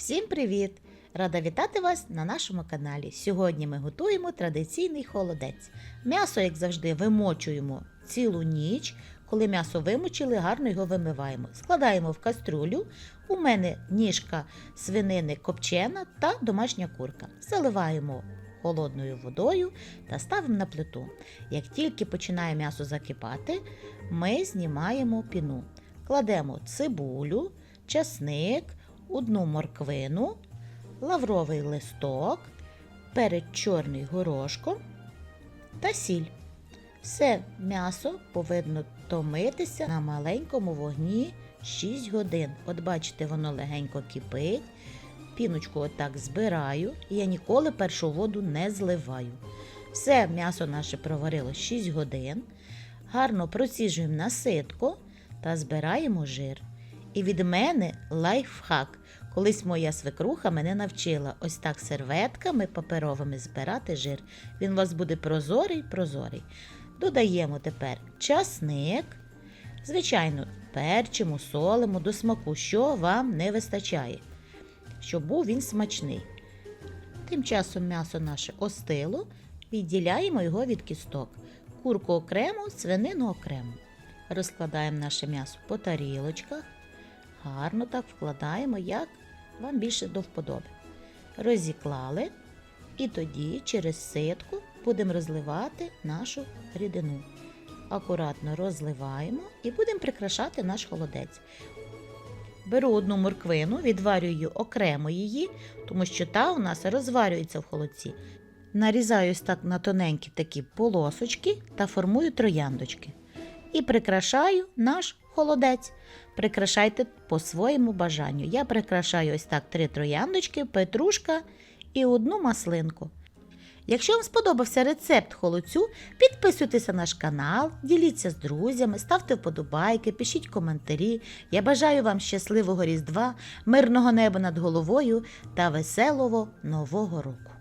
Всім привіт! Рада вітати вас на нашому каналі. Сьогодні ми готуємо традиційний холодець. М'ясо, як завжди, вимочуємо цілу ніч. Коли м'ясо вимочили, гарно його вимиваємо. Складаємо в каструлю. У мене ніжка свинини копчена та домашня курка. Заливаємо холодною водою та ставимо на плиту. Як тільки починає м'ясо закипати, ми знімаємо піну. Кладемо цибулю, часник, одну морквину, лавровий листок, перець чорний горошком та сіль. Все м'ясо повинно томитися на маленькому вогні 6 годин. От бачите, воно легенько кипить. Піночку отак збираю, і я ніколи першу воду не зливаю. Все м'ясо наше проварило 6 годин. Гарно проціжуємо на ситко та збираємо жир. І від мене лайфхак. Колись моя свекруха мене навчила ось так серветками паперовими збирати жир. Він у вас буде прозорий, прозорий. Додаємо тепер часник. Звичайно, перчимо, солимо до смаку, що вам не вистачає, щоб був він смачний. Тим часом м'ясо наше остило, відділяємо його від кісток. Курку окремо, свинину окремо. Розкладаємо наше м'ясо по тарілочках. Гарно так вкладаємо, як вам більше до вподоби. Розіклали. І тоді через ситку будемо розливати нашу рідину. Акуратно розливаємо і будемо прикрашати наш холодець. Беру одну морквину, відварюю окремо її, тому що та у нас розварюється в холодці. Нарізаю так на тоненькі такі полосочки та формую трояндочки. І прикрашаю наш холодець. Прикрашайте по своєму бажанню. Я прикрашаю ось так три трояндочки, петрушка і одну маслинку. Якщо вам сподобався рецепт холодцю, підписуйтесь на наш канал, діліться з друзями, ставте вподобайки, пишіть коментарі. Я бажаю вам щасливого Різдва, мирного неба над головою та веселого Нового року.